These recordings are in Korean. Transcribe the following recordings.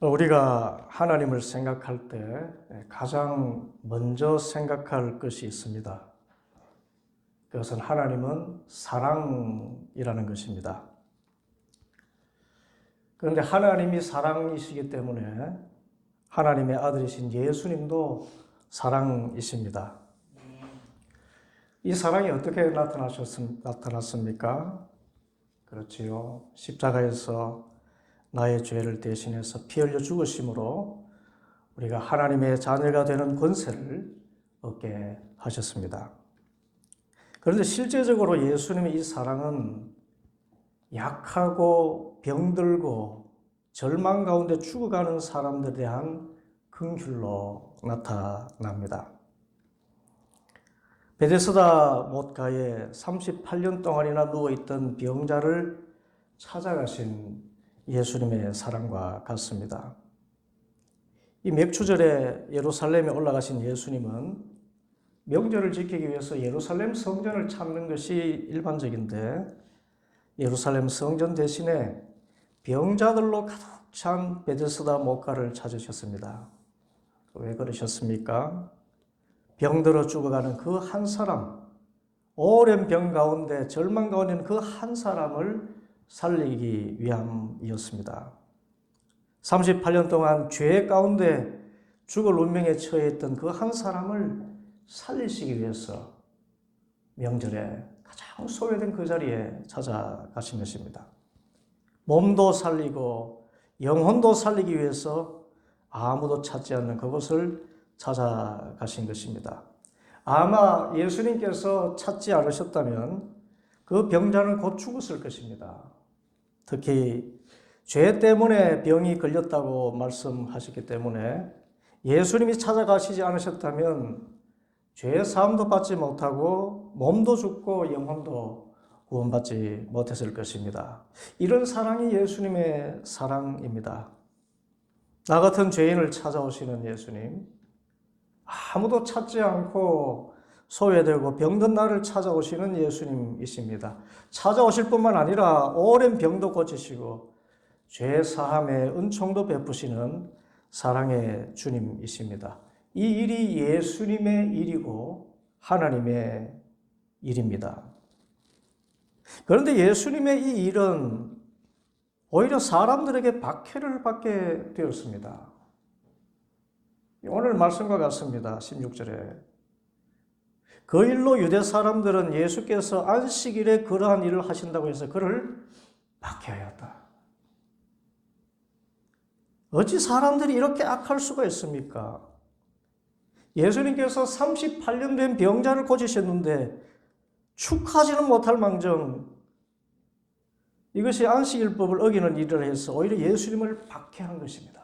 우리가 하나님을 생각할 때 가장 먼저 생각할 것이 있습니다. 그것은 하나님은 사랑이라는 것입니다. 그런데 하나님이 사랑이시기 때문에 하나님의 아들이신 예수님도 사랑이십니다. 이 사랑이 어떻게 나타나셨습, 나타났습니까? 그렇지요. 십자가에서 나의 죄를 대신해서 피 흘려 죽으심으로 우리가 하나님의 자녀가 되는 권세를 얻게 하셨습니다. 그런데 실제적으로 예수님의 이 사랑은 약하고 병들고 절망 가운데 죽어가는 사람들에 대한 긍휼로 나타납니다. 베데스다 못가에 38년 동안이나 누워있던 병자를 찾아가신 예수님의 사랑과 같습니다. 이 맥추절에 예루살렘에 올라가신 예수님은 명절을 지키기 위해서 예루살렘 성전을 찾는 것이 일반적인데 예루살렘 성전 대신에 병자들로 가득 찬 베데스다 목가를 찾으셨습니다. 왜 그러셨습니까? 병들어 죽어가는 그 한 사람, 오랜 병 가운데 절망 가운데 그 한 사람을 살리기 위함이었습니다. 38년 동안 죄 가운데 죽을 운명에 처해 있던 그 한 사람을 살리시기 위해서 명절에 가장 소외된 그 자리에 찾아가신 것입니다. 몸도 살리고 영혼도 살리기 위해서 아무도 찾지 않는 그곳을 찾아가신 것입니다. 아마 예수님께서 찾지 않으셨다면 그 병자는 곧 죽었을 것입니다. 특히 죄 때문에 병이 걸렸다고 말씀하셨기 때문에 예수님이 찾아가시지 않으셨다면 죄 사함도 받지 못하고 몸도 죽고 영혼도 구원받지 못했을 것입니다. 이런 사랑이 예수님의 사랑입니다. 나 같은 죄인을 찾아오시는 예수님, 아무도 찾지 않고 소외되고 병든 나를 찾아오시는 예수님이십니다. 찾아오실 뿐만 아니라 오랜 병도 고치시고 죄 사함의 은총도 베푸시는 사랑의 주님이십니다. 이 일이 예수님의 일이고 하나님의 일입니다. 그런데 예수님의 이 일은 오히려 사람들에게 박해를 받게 되었습니다. 오늘 말씀과 같습니다. 16절에. 그 일로 유대 사람들은 예수께서 안식일에 그러한 일을 하신다고 해서 그를 박해하였다. 어찌 사람들이 이렇게 악할 수가 있습니까? 예수님께서 38년 된 병자를 고치셨는데 축하지는 못할 망정 이것이 안식일법을 어기는 일을 해서 오히려 예수님을 박해한 것입니다.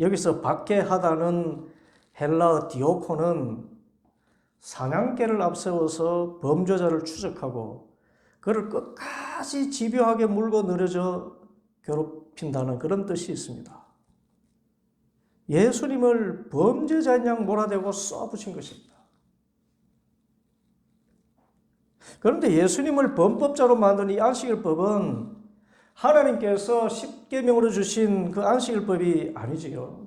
여기서 박해하다는 헬라어 디오코는 사냥개를 앞세워서 범죄자를 추적하고 그를 끝까지 집요하게 물고 늘어져 괴롭힌다는 그런 뜻이 있습니다. 예수님을 범죄자인 양 몰아대고 쏘아붙인 것입니다. 그런데 예수님을 범법자로 만든 이 안식일 법은 하나님께서 십계명으로 주신 그 안식일 법이 아니지요.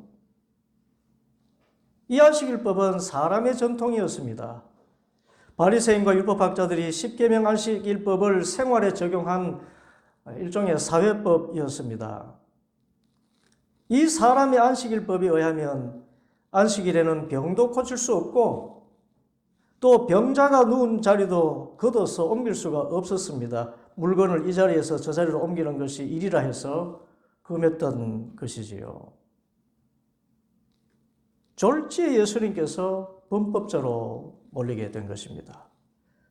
이 안식일법은 사람의 전통이었습니다. 바리새인과 율법학자들이 십계명 안식일법을 생활에 적용한 일종의 사회법이었습니다. 이 사람의 안식일법에 의하면 안식일에는 병도 고칠 수 없고 또 병자가 누운 자리도 걷어서 옮길 수가 없었습니다. 물건을 이 자리에서 저 자리로 옮기는 것이 일이라 해서 금했던 것이지요. 졸지에 예수님께서 범법자로 몰리게 된 것입니다.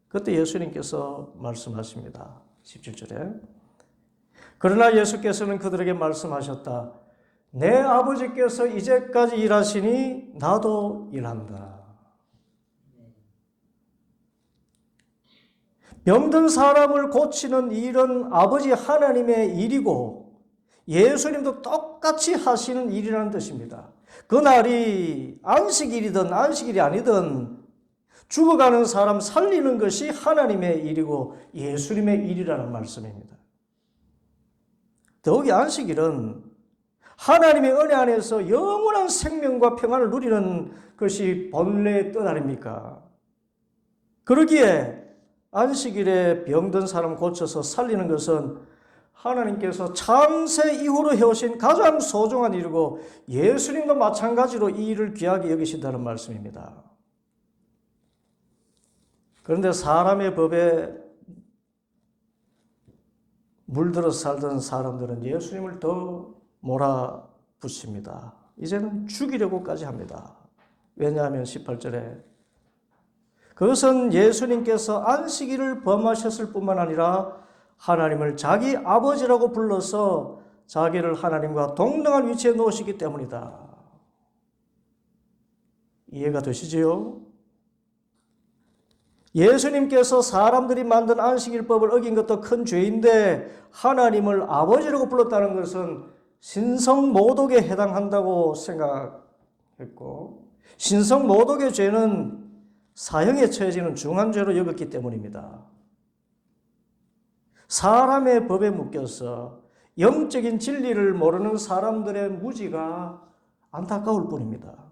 그때 예수님께서 말씀하십니다. 17절에. 그러나 예수께서는 그들에게 말씀하셨다. 내 아버지께서 이제까지 일하시니 나도 일한다. 병든 사람을 고치는 일은 아버지 하나님의 일이고 예수님도 똑같이 하시는 일이라는 뜻입니다. 그날이 안식일이든 안식일이 아니든 죽어가는 사람 살리는 것이 하나님의 일이고 예수님의 일이라는 말씀입니다. 더욱이 안식일은 하나님의 은혜 안에서 영원한 생명과 평안을 누리는 것이 본래의 뜻 아닙니까? 그러기에 안식일에 병든 사람 고쳐서 살리는 것은 하나님께서 창세 이후로 해오신 가장 소중한 일이고 예수님과 마찬가지로 이 일을 귀하게 여기신다는 말씀입니다. 그런데 사람의 법에 물들어 살던 사람들은 예수님을 더 몰아붙입니다. 이제는 죽이려고까지 합니다. 왜냐하면 18절에 그것은 예수님께서 안식일을 범하셨을 뿐만 아니라 하나님을 자기 아버지라고 불러서 자기를 하나님과 동등한 위치에 놓으시기 때문이다. 이해가 되시지요? 예수님께서 사람들이 만든 안식일법을 어긴 것도 큰 죄인데 하나님을 아버지라고 불렀다는 것은 신성 모독에 해당한다고 생각했고 신성 모독의 죄는 사형에 처해지는 중한 죄로 여겼기 때문입니다. 사람의 법에 묶여서 영적인 진리를 모르는 사람들의 무지가 안타까울 뿐입니다.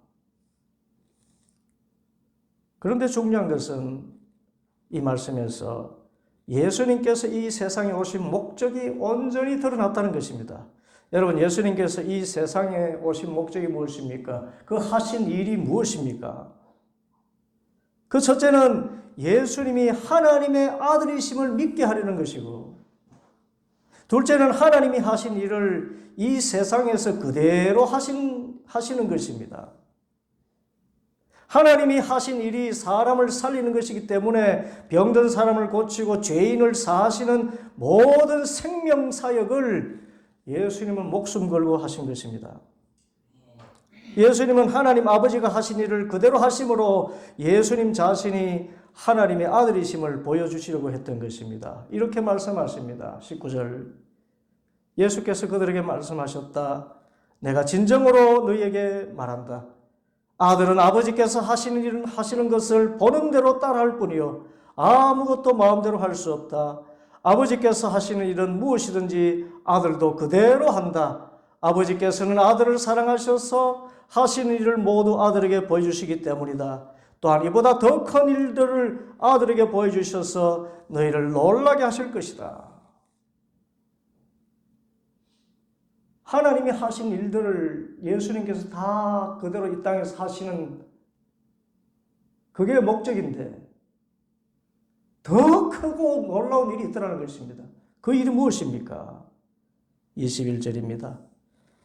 그런데 중요한 것은 이 말씀에서 예수님께서 이 세상에 오신 목적이 온전히 드러났다는 것입니다. 여러분, 예수님께서 이 세상에 오신 목적이 무엇입니까? 그 하신 일이 무엇입니까? 그 첫째는 예수님이 하나님의 아들이심을 믿게 하려는 것이고, 둘째는 하나님이 하신 일을 이 세상에서 그대로 하신, 하시는 것입니다. 하나님이 하신 일이 사람을 살리는 것이기 때문에 병든 사람을 고치고 죄인을 사하시는 모든 생명 사역을 예수님은 목숨 걸고 하신 것입니다. 예수님은 하나님 아버지가 하신 일을 그대로 하심으로 예수님 자신이 하나님의 아들이심을 보여주시려고 했던 것입니다. 이렇게 말씀하십니다. 19절. 예수께서 그들에게 말씀하셨다. 내가 진정으로 너희에게 말한다. 아들은 아버지께서 하시는 일은 하시는 것을 보는 대로 따라할 뿐이요. 아무것도 마음대로 할 수 없다. 아버지께서 하시는 일은 무엇이든지 아들도 그대로 한다. 아버지께서는 아들을 사랑하셔서 하시는 일을 모두 아들에게 보여주시기 때문이다. 또한 이보다 더 큰 일들을 아들에게 보여주셔서 너희를 놀라게 하실 것이다. 하나님이 하신 일들을 예수님께서 다 그대로 이 땅에서 하시는 그게 목적인데 더 크고 놀라운 일이 있더라는 것입니다. 그 일이 무엇입니까? 21절입니다.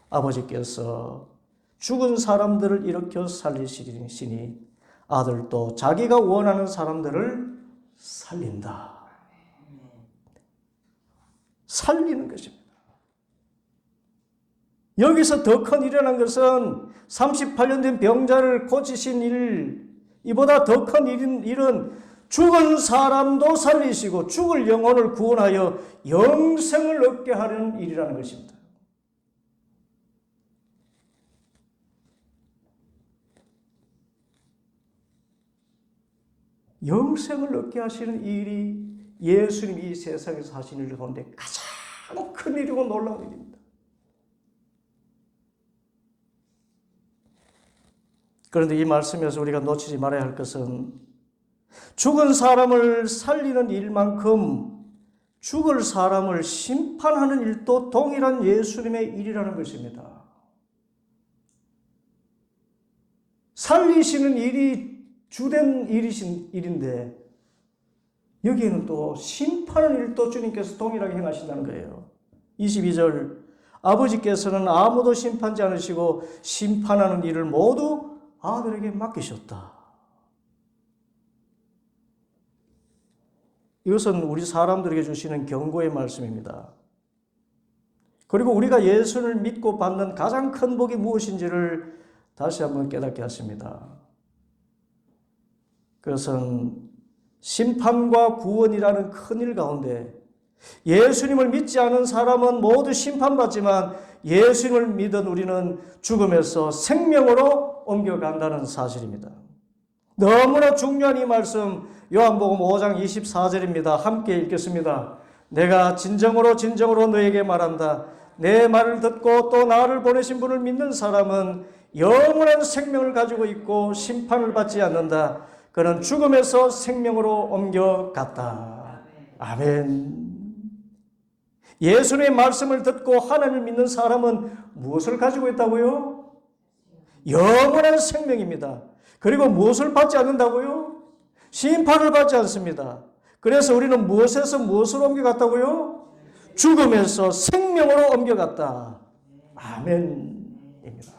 아버지께서 죽은 사람들을 일으켜 살리시니 아들도 자기가 원하는 사람들을 살린다. 살리는 것입니다. 여기서 더 큰 일이라는 것은 38년 된 병자를 고치신 일, 이보다 더 큰 일은, 죽은 사람도 살리시고 죽을 영혼을 구원하여 영생을 얻게 하려는 일이라는 것입니다. 영생을 얻게 하시는 일이 예수님이 이 세상에서 하신 일 가운데 가장 큰 일이고 놀라운 일입니다. 그런데 이 말씀에서 우리가 놓치지 말아야 할 것은 죽은 사람을 살리는 일만큼 죽을 사람을 심판하는 일도 동일한 예수님의 일이라는 것입니다. 살리시는 일이 주된 일이신 일인데 여기에는 또 심판하는 일도 주님께서 동일하게 행하신다는 거예요. 22절 아버지께서는 아무도 심판지 않으시고 심판하는 일을 모두 아들에게 맡기셨다. 이것은 우리 사람들에게 주시는 경고의 말씀입니다. 그리고 우리가 예수를 믿고 받는 가장 큰 복이 무엇인지를 다시 한번 깨닫게 하십니다. 그것은 심판과 구원이라는 큰일 가운데 예수님을 믿지 않은 사람은 모두 심판받지만 예수님을 믿은 우리는 죽음에서 생명으로 옮겨간다는 사실입니다. 너무나 중요한 이 말씀 요한복음 5장 24절입니다. 함께 읽겠습니다. 내가 진정으로 진정으로 너에게 말한다. 내 말을 듣고 또 나를 보내신 분을 믿는 사람은 영원한 생명을 가지고 있고 심판을 받지 않는다. 그는 죽음에서 생명으로 옮겨갔다. 아멘. 예수님의 말씀을 듣고 하나님을 믿는 사람은 무엇을 가지고 있다고요? 영원한 생명입니다. 그리고 무엇을 받지 않는다고요? 심판을 받지 않습니다. 그래서 우리는 무엇에서 무엇으로 옮겨갔다고요? 죽음에서 생명으로 옮겨갔다. 아멘입니다.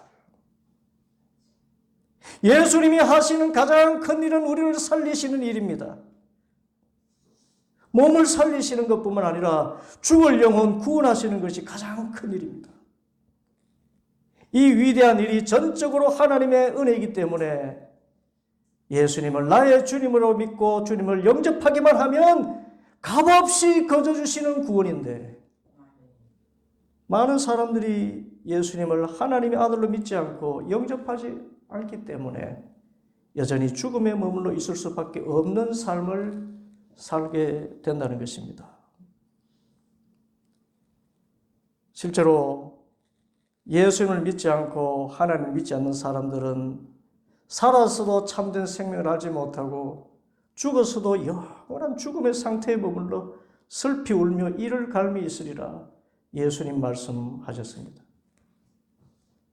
예수님이 하시는 가장 큰 일은 우리를 살리시는 일입니다. 몸을 살리시는 것뿐만 아니라 죽을 영혼 구원하시는 것이 가장 큰 일입니다. 이 위대한 일이 전적으로 하나님의 은혜이기 때문에 예수님을 나의 주님으로 믿고 주님을 영접하기만 하면 값없이 거저주시는 구원인데 많은 사람들이 예수님을 하나님의 아들로 믿지 않고 영접하지 않기 때문에 여전히 죽음에 머물러 있을 수밖에 없는 삶을 살게 된다는 것입니다. 실제로 예수님을 믿지 않고 하나님을 믿지 않는 사람들은 살아서도 참된 생명을 알지 못하고 죽어서도 영원한 죽음의 상태에 머물러 슬피 울며 이를 갈미 있으리라 예수님 말씀하셨습니다.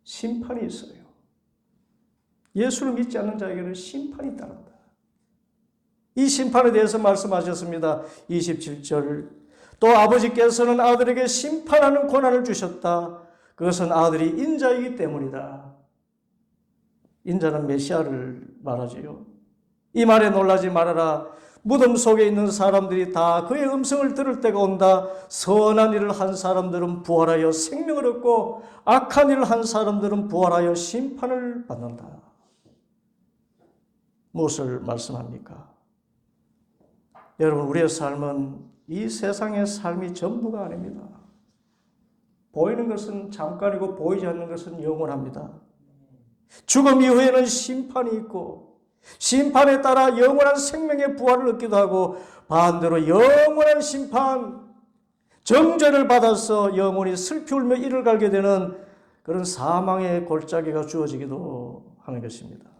심판이 있어요. 예수를 믿지 않는 자에게는 심판이 따른다. 이 심판에 대해서 말씀하셨습니다. 27절. 또 아버지께서는 아들에게 심판하는 권한을 주셨다. 그것은 아들이 인자이기 때문이다. 인자는 메시아를 말하지요. 이 말에 놀라지 말아라. 무덤 속에 있는 사람들이 다 그의 음성을 들을 때가 온다. 선한 일을 한 사람들은 부활하여 생명을 얻고 악한 일을 한 사람들은 부활하여 심판을 받는다. 무엇을 말씀합니까? 여러분, 우리의 삶은 이 세상의 삶이 전부가 아닙니다. 보이는 것은 잠깐이고 보이지 않는 것은 영원합니다. 죽음 이후에는 심판이 있고 심판에 따라 영원한 생명의 부활을 얻기도 하고 반대로 영원한 심판, 정죄를 받아서 영원히 슬피 울며 이를 갈게 되는 그런 사망의 골짜기가 주어지기도 하는 것입니다.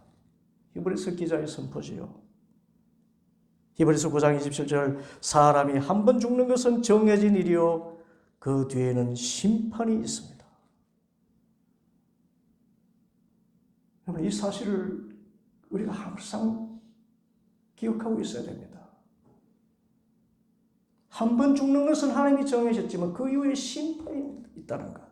히브리서 기자의 선포지요. 히브리서 9장 27절 사람이 한 번 죽는 것은 정해진 일이요 그 뒤에는 심판이 있습니다. 여러분 이 사실을 우리가 항상 기억하고 있어야 됩니다. 한 번 죽는 것은 하나님이 정하셨지만 그 이후에 심판이 있다는 것.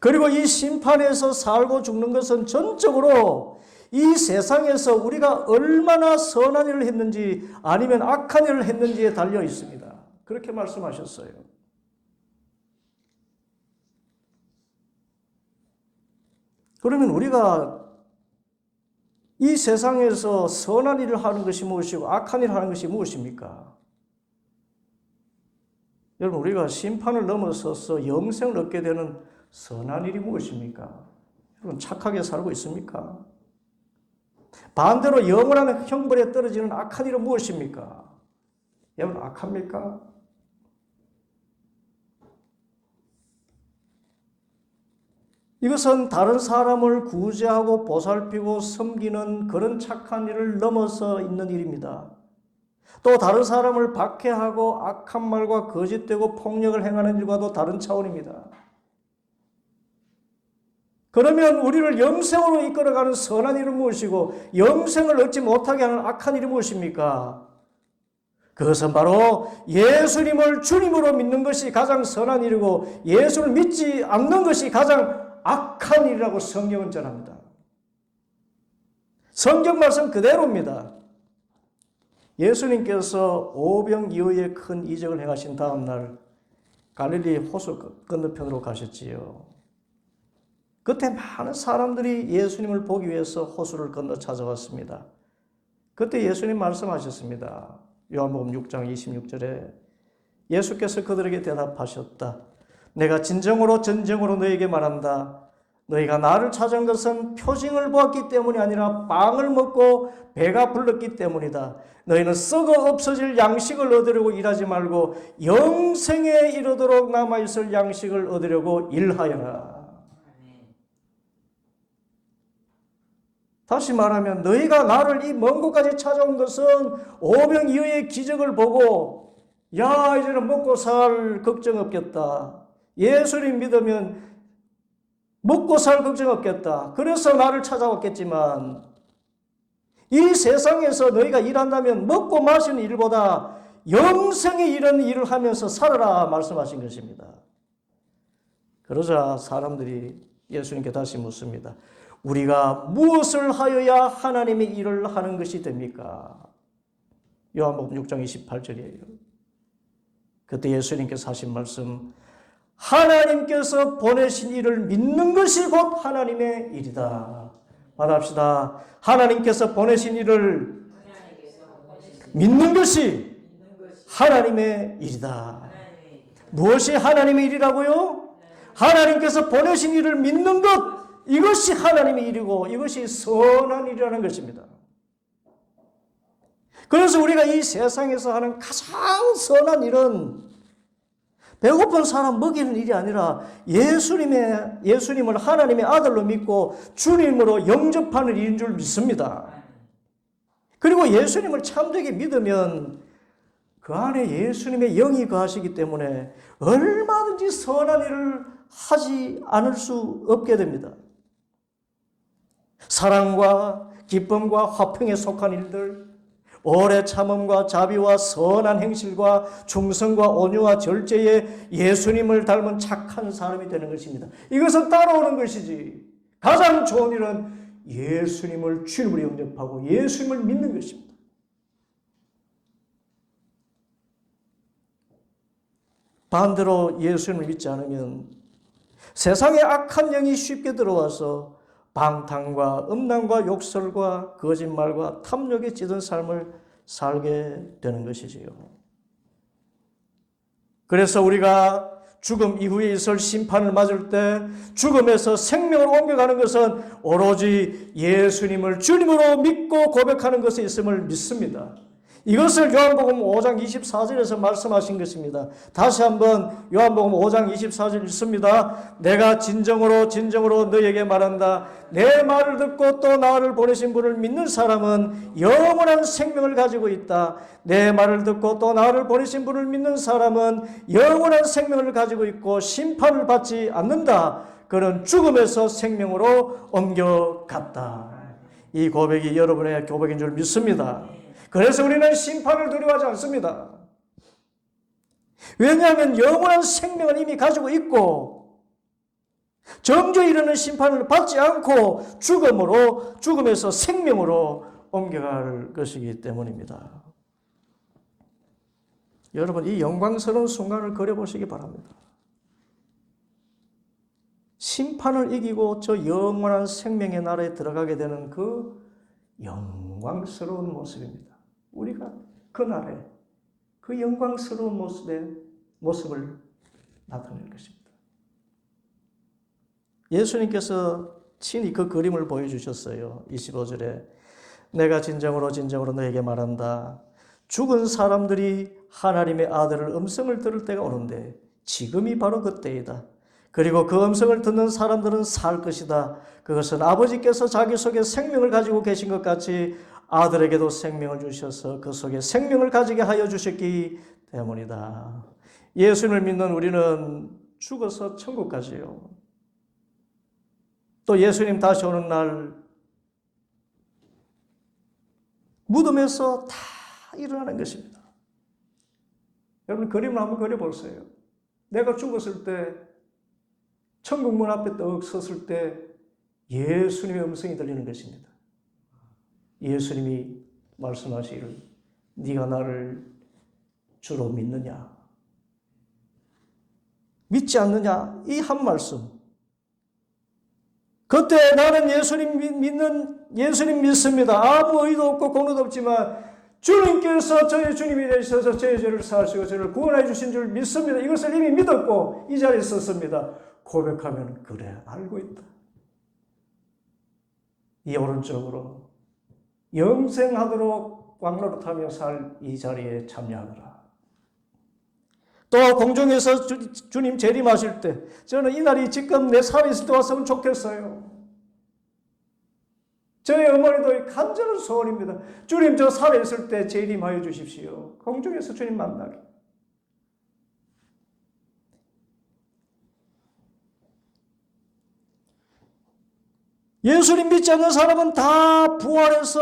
그리고 이 심판에서 살고 죽는 것은 전적으로 이 세상에서 우리가 얼마나 선한 일을 했는지 아니면 악한 일을 했는지에 달려 있습니다. 그렇게 말씀하셨어요. 그러면 우리가 이 세상에서 선한 일을 하는 것이 무엇이고 악한 일을 하는 것이 무엇입니까? 여러분, 우리가 심판을 넘어서서 영생을 얻게 되는 선한 일이 무엇입니까? 여러분, 착하게 살고 있습니까? 반대로 영원한 형벌에 떨어지는 악한 일은 무엇입니까? 여러분, 악합니까? 이것은 다른 사람을 구제하고 보살피고 섬기는 그런 착한 일을 넘어서 있는 일입니다. 또 다른 사람을 박해하고 악한 말과 거짓되고 폭력을 행하는 일과도 다른 차원입니다. 그러면 우리를 영생으로 이끌어가는 선한 일은 무엇이고 영생을 얻지 못하게 하는 악한 일이 무엇입니까? 그것은 바로 예수님을 주님으로 믿는 것이 가장 선한 일이고 예수를 믿지 않는 것이 가장 악한 일이라고 성경은 전합니다. 성경 말씀 그대로입니다. 예수님께서 오병이어의 큰 이적을 행하신 다음 날 갈릴리 호수 건너편으로 가셨지요. 그때 많은 사람들이 예수님을 보기 위해서 호수를 건너 찾아왔습니다. 그때 예수님 말씀하셨습니다. 요한복음 6장 26절에 예수께서 그들에게 대답하셨다. 내가 진정으로 진정으로 너에게 말한다. 너희가 나를 찾은 것은 표징을 보았기 때문이 아니라 빵을 먹고 배가 불렀기 때문이다. 너희는 썩어 없어질 양식을 얻으려고 일하지 말고 영생에 이르도록 남아있을 양식을 얻으려고 일하여라. 다시 말하면 너희가 나를 이 먼 곳까지 찾아온 것은 오병 이어의 기적을 보고 야 이제는 먹고 살 걱정 없겠다. 예수님 믿으면 먹고 살 걱정 없겠다. 그래서 나를 찾아왔겠지만 이 세상에서 너희가 일한다면 먹고 마시는 일보다 영생의 이런 일을 하면서 살아라 말씀하신 것입니다. 그러자 사람들이 예수님께 다시 묻습니다. 우리가 무엇을 하여야 하나님의 일을 하는 것이 됩니까? 요한복음 6장 28절이에요. 그때 예수님께서 하신 말씀 하나님께서 보내신 일을 믿는 것이 곧 하나님의 일이다. 받합시다. 하나님께서 보내신 일을 믿는 것이 하나님의 일이다. 무엇이 하나님의 일이라고요? 하나님께서 보내신 일을 믿는 것 이것이 하나님의 일이고 이것이 선한 일이라는 것입니다. 그래서 우리가 이 세상에서 하는 가장 선한 일은 배고픈 사람 먹이는 일이 아니라 예수님의 예수님을 하나님의 아들로 믿고 주님으로 영접하는 일인 줄 믿습니다. 그리고 예수님을 참되게 믿으면 그 안에 예수님의 영이 거하시기 때문에 얼마든지 선한 일을 하지 않을 수 없게 됩니다. 사랑과 기쁨과 화평에 속한 일들, 오래 참음과 자비와 선한 행실과 충성과 온유와 절제에 예수님을 닮은 착한 사람이 되는 것입니다. 이것은 따라오는 것이지. 가장 좋은 일은 예수님을 주님으로 영접하고 예수님을 믿는 것입니다. 반대로 예수님을 믿지 않으면 세상에 악한 영이 쉽게 들어와서 방탕과 음란과 욕설과 거짓말과 탐욕에 찌든 삶을 살게 되는 것이지요. 그래서 우리가 죽음 이후에 있을 심판을 맞을 때 죽음에서 생명으로 옮겨가는 것은 오로지 예수님을 주님으로 믿고 고백하는 것에 있음을 믿습니다. 이것을 요한복음 5장 24절에서 말씀하신 것입니다. 다시 한번 요한복음 5장 24절 읽습니다. 내가 진정으로 진정으로 너에게 말한다. 내 말을 듣고 또 나를 보내신 분을 믿는 사람은 영원한 생명을 가지고 있다. 내 말을 듣고 또 나를 보내신 분을 믿는 사람은 영원한 생명을 가지고 있고 심판을 받지 않는다. 그는 죽음에서 생명으로 옮겨갔다. 이 고백이 여러분의 고백인 줄 믿습니다. 그래서 우리는 심판을 두려워하지 않습니다. 왜냐하면 영원한 생명을 이미 가지고 있고 정죄 이르는 심판을 받지 않고 죽음으로 죽음에서 생명으로 옮겨갈 것이기 때문입니다. 여러분 이 영광스러운 순간을 그려보시기 바랍니다. 심판을 이기고 저 영원한 생명의 나라에 들어가게 되는 그 영광스러운 모습입니다. 우리가 그날에 그 영광스러운 모습의 모습을 나타낼 것입니다. 예수님께서 친히 그 그림을 보여주셨어요. 25절에 내가 진정으로 진정으로 너에게 말한다. 죽은 사람들이 하나님의 아들을 음성을 들을 때가 오는데 지금이 바로 그때이다. 그리고 그 음성을 듣는 사람들은 살 것이다. 그것은 아버지께서 자기 속에 생명을 가지고 계신 것 같이 아들에게도 생명을 주셔서 그 속에 생명을 가지게 하여 주셨기 때문이다. 예수님을 믿는 우리는 죽어서 천국 가지요. 또 예수님 다시 오는 날 무덤에서 다 일어나는 것입니다. 여러분 그림을 한번 그려보세요. 내가 죽었을 때 천국 문 앞에 떡 섰을 때 예수님의 음성이 들리는 것입니다. 예수님이 말씀하시기를 네가 나를 주로 믿느냐? 믿지 않느냐? 이 한 말씀. 그때 나는 예수님 믿는 예수님 믿습니다. 아무 의도 없고 공로도 없지만 주님께서 저의 주님이 되셔서 저의 죄를 사하시고 저를 구원해 주신 줄 믿습니다. 이것을 이미 믿었고 이 자리에 섰습니다. 고백하면 그래 알고 있다. 이 오른쪽으로 영생하도록 왕노릇하며 살 이 자리에 참여하노라. 또 공중에서 주, 주님 재림하실 때 저는 이 날이 지금 내 살에 있을 때 왔으면 좋겠어요. 저희 어머니도 간절한 소원입니다. 주님 저 살에 있을 때 재림하여 주십시오. 공중에서 주님 만나게. 예수님 믿지 않는 사람은 다 부활해서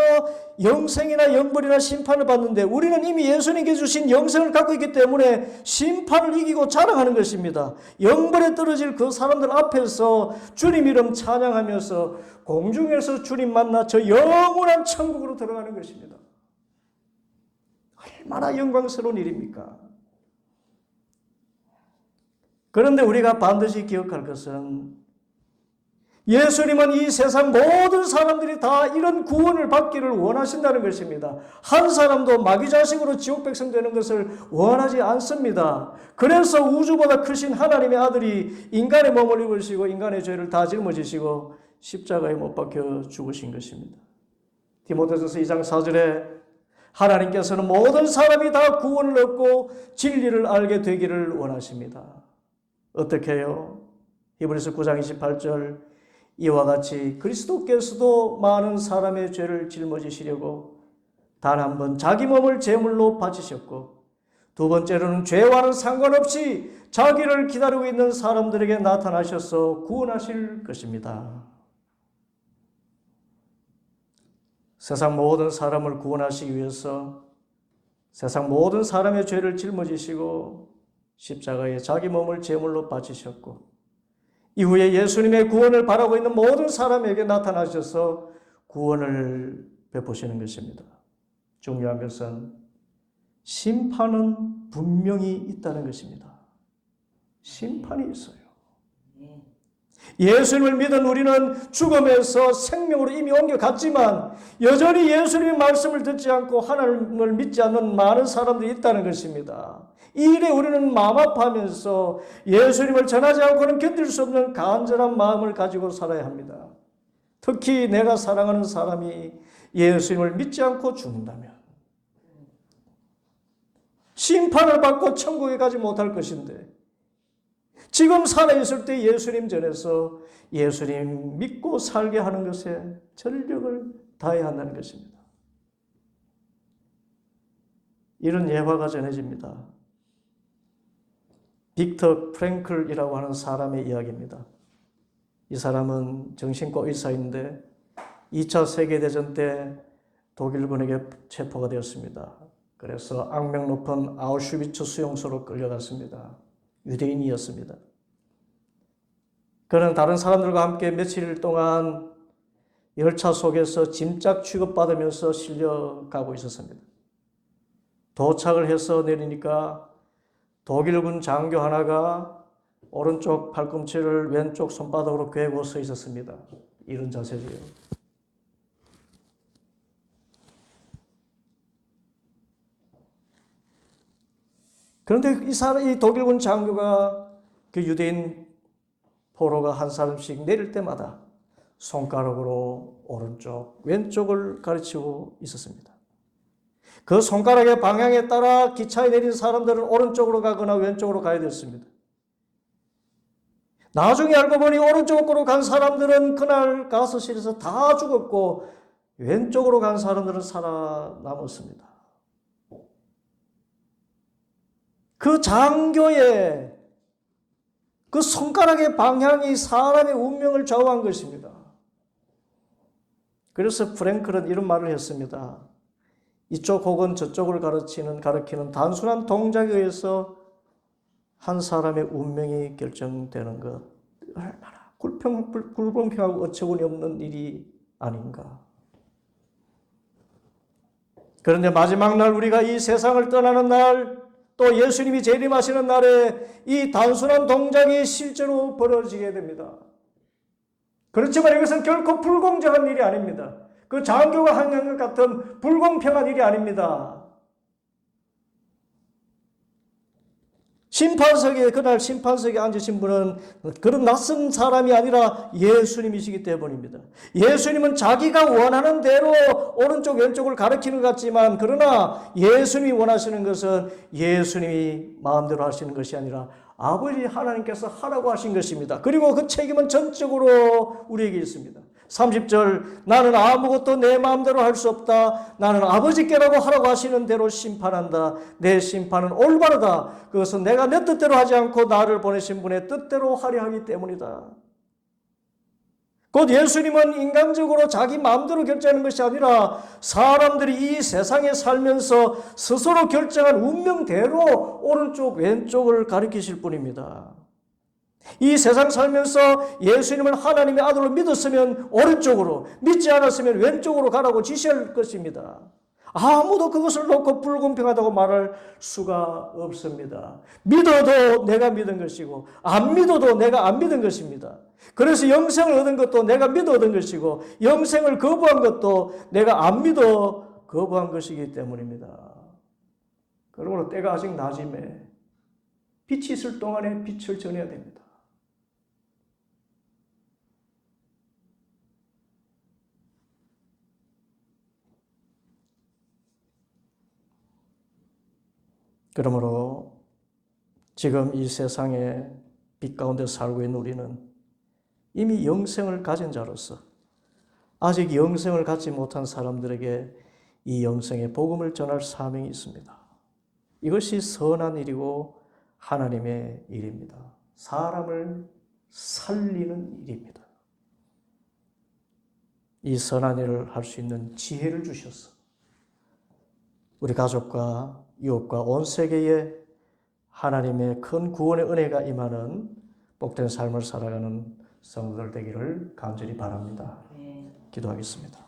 영생이나 영벌이나 심판을 받는데 우리는 이미 예수님께 주신 영생을 갖고 있기 때문에 심판을 이기고 자랑하는 것입니다. 영벌에 떨어질 그 사람들 앞에서 주님 이름 찬양하면서 공중에서 주님 만나 저 영원한 천국으로 들어가는 것입니다. 얼마나 영광스러운 일입니까? 그런데 우리가 반드시 기억할 것은 예수님은 이 세상 모든 사람들이 다 이런 구원을 받기를 원하신다는 것입니다. 한 사람도 마귀 자식으로 지옥 백성 되는 것을 원하지 않습니다. 그래서 우주보다 크신 하나님의 아들이 인간의 몸을 입으시고 인간의 죄를 다 짊어지시고 십자가에 못 박혀 죽으신 것입니다. 디모데전서 2장 4절에 하나님께서는 모든 사람이 다 구원을 얻고 진리를 알게 되기를 원하십니다. 어떻게 해요? 히브리서 9장 28절 이와 같이 그리스도께서도 많은 사람의 죄를 짊어지시려고 단 한 번 자기 몸을 제물로 바치셨고 두 번째로는 죄와는 상관없이 자기를 기다리고 있는 사람들에게 나타나셔서 구원하실 것입니다. 세상 모든 사람을 구원하시기 위해서 세상 모든 사람의 죄를 짊어지시고 십자가에 자기 몸을 제물로 바치셨고 이후에 예수님의 구원을 바라고 있는 모든 사람에게 나타나셔서 구원을 베푸시는 것입니다. 중요한 것은 심판은 분명히 있다는 것입니다. 심판이 있어요. 예수님을 믿은 우리는 죽음에서 생명으로 이미 옮겨갔지만 여전히 예수님의 말씀을 듣지 않고 하나님을 믿지 않는 많은 사람들이 있다는 것입니다. 이 일에 우리는 마음 아파하면서 예수님을 전하지 않고는 견딜 수 없는 간절한 마음을 가지고 살아야 합니다. 특히 내가 사랑하는 사람이 예수님을 믿지 않고 죽는다면 심판을 받고 천국에 가지 못할 것인데 지금 살아있을 때 예수님 전에서 예수님 믿고 살게 하는 것에 전력을 다해야 한다는 것입니다. 이런 예화가 전해집니다. 빅터 프랭클이라고 하는 사람의 이야기입니다. 이 사람은 정신과 의사인데 2차 세계대전 때 독일군에게 체포가 되었습니다. 그래서 악명 높은 아우슈비츠 수용소로 끌려갔습니다. 유대인이었습니다. 그는 다른 사람들과 함께 며칠 동안 열차 속에서 짐짝 취급받으면서 실려가고 있었습니다. 도착을 해서 내리니까 독일군 장교 하나가 오른쪽 팔꿈치를 왼쪽 손바닥으로 괴고 서 있었습니다. 이런 자세지요. 그런데 이 사람, 이 독일군 장교가 그 유대인 포로가 한 사람씩 내릴 때마다 손가락으로 오른쪽, 왼쪽을 가르치고 있었습니다. 그 손가락의 방향에 따라 기차에 내린 사람들은 오른쪽으로 가거나 왼쪽으로 가야 됐습니다. 나중에 알고 보니 오른쪽으로 간 사람들은 그날 가스실에서 다 죽었고 왼쪽으로 간 사람들은 살아남았습니다. 그 장교의 그 손가락의 방향이 사람의 운명을 좌우한 것입니다. 그래서 프랭클은 이런 말을 했습니다. 이쪽 혹은 저쪽을 가르치는, 가르치는 단순한 동작에 의해서 한 사람의 운명이 결정되는 것. 얼마나 불평, 불공평하고 어처구니 없는 일이 아닌가. 그런데 마지막 날 우리가 이 세상을 떠나는 날, 또 예수님이 재림하시는 날에 이 단순한 동작이 실제로 벌어지게 됩니다. 그렇지만 이것은 결코 불공정한 일이 아닙니다. 그 장교가 한것 같은 불공평한 일이 아닙니다. 심판석에 그날 심판석에 앉으신 분은 그런 낯선 사람이 아니라 예수님이시기 때문입니다. 예수님은 자기가 원하는 대로 오른쪽 왼쪽을 가리키는 것 같지만 그러나 예수님이 원하시는 것은 예수님이 마음대로 하시는 것이 아니라 아버지 하나님께서 하라고 하신 것입니다. 그리고 그 책임은 전적으로 우리에게 있습니다. 30절 나는 아무것도 내 마음대로 할 수 없다. 나는 아버지께라고 하라고 하시는 대로 심판한다. 내 심판은 올바르다. 그것은 내가 내 뜻대로 하지 않고 나를 보내신 분의 뜻대로 하려 하기 때문이다. 곧 예수님은 인간적으로 자기 마음대로 결정하는 것이 아니라 사람들이 이 세상에 살면서 스스로 결정한 운명대로 오른쪽 왼쪽을 가리키실 분입니다. 이 세상 살면서 예수님을 하나님의 아들로 믿었으면 오른쪽으로, 믿지 않았으면 왼쪽으로 가라고 지시할 것입니다. 아무도 그것을 놓고 불공평하다고 말할 수가 없습니다. 믿어도 내가 믿은 것이고, 안 믿어도 내가 안 믿은 것입니다. 그래서 영생을 얻은 것도 내가 믿어 얻은 것이고, 영생을 거부한 것도 내가 안 믿어 거부한 것이기 때문입니다. 그러므로 때가 아직 낮임에 빛이 있을 동안에 빛을 전해야 됩니다. 그러므로 지금 이 세상에 빛 가운데 살고 있는 우리는 이미 영생을 가진 자로서 아직 영생을 갖지 못한 사람들에게 이 영생의 복음을 전할 사명이 있습니다. 이것이 선한 일이고 하나님의 일입니다. 사람을 살리는 일입니다. 이 선한 일을 할 수 있는 지혜를 주셔서 우리 가족과 이웃과 온 세계에 하나님의 큰 구원의 은혜가 임하는 복된 삶을 살아가는 성도들 되기를 간절히 바랍니다. 기도하겠습니다.